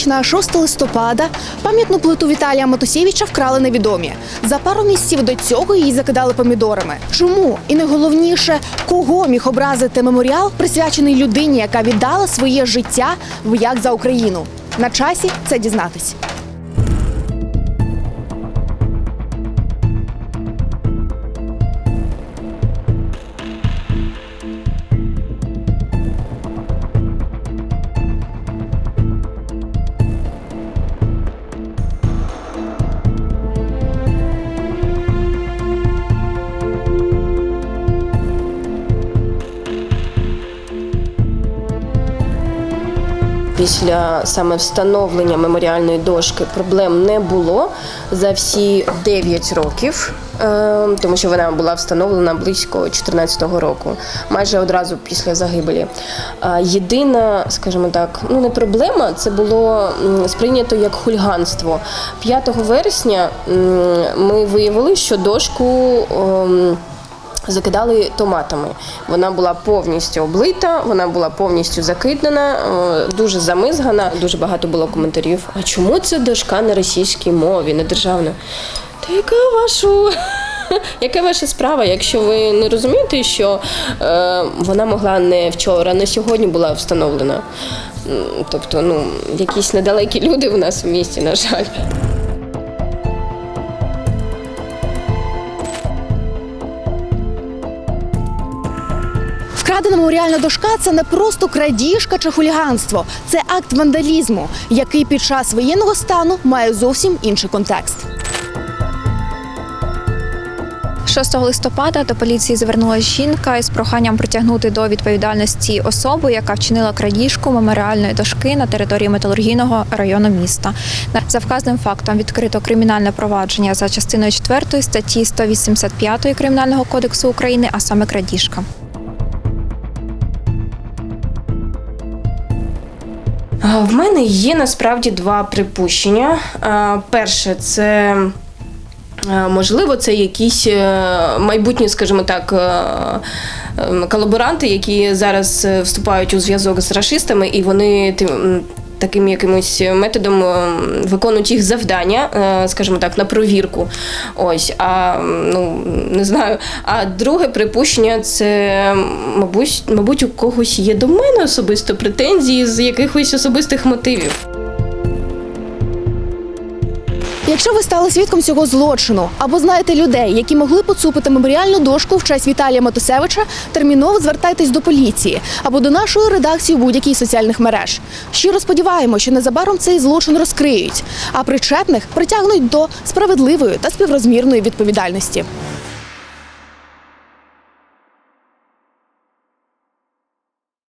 ніч на 6 листопада пам'ятну плиту Віталія Матусєвича вкрали невідомі. За пару місяців до цього її закидали помідорами. Чому? І найголовніше, кого міг образити меморіал, присвячений людині, яка віддала своє життя в як за Україну. На часі це дізнатись. Після саме встановлення меморіальної дошки проблем не було за всі 9 років, е, тому що вона була встановлена близько 2014 року, майже одразу після загибелі. Єдина, скажімо так, ну не проблема, це було сприйнято як хульганство. 5 вересня ми виявили, що дошку. Закидали томатами. Вона була повністю облита, вона була повністю закидана, е, дуже замизгана. Дуже багато було коментарів. А чому це дошка на російській мові, не державна? Та яка вашу? Яка ваша справа, якщо ви не розумієте, що е, вона могла не вчора, не сьогодні була встановлена? Тобто, ну, якісь недалекі люди в нас в місті, на жаль. Вкрадена меморіальна дошка це не просто крадіжка чи хуліганство, це акт вандалізму, який під час воєнного стану має зовсім інший контекст. 6 листопада до поліції звернулася жінка із проханням притягнути до відповідальності особу, яка вчинила крадіжку меморіальної дошки на території металургійного району міста. За вказаним фактом відкрито кримінальне провадження за частиною 4 статті 185 Кримінального кодексу України, а саме крадіжка. В мене є насправді два припущення. Перше, це е, можливо, це якісь е, майбутні, скажімо так, е, ем, колаборанти, які зараз е, вступають у зв'язок з расистами, і вони тим. Таким якимось методом е, виконують їх завдання, е, скажімо так, на провірку. Ось, а ну не знаю. А друге припущення це, мабуть, мабуть, у когось є до мене особисто претензії з якихось особистих мотивів. Якщо ви стали свідком цього злочину або знаєте людей, які могли поцупити меморіальну дошку в честь Віталія Матусевича, терміново звертайтесь до поліції або до нашої редакції у будь-якій соціальних мереж. Щиро сподіваємося, що незабаром цей злочин розкриють, а причетних притягнуть до справедливої та співрозмірної відповідальності.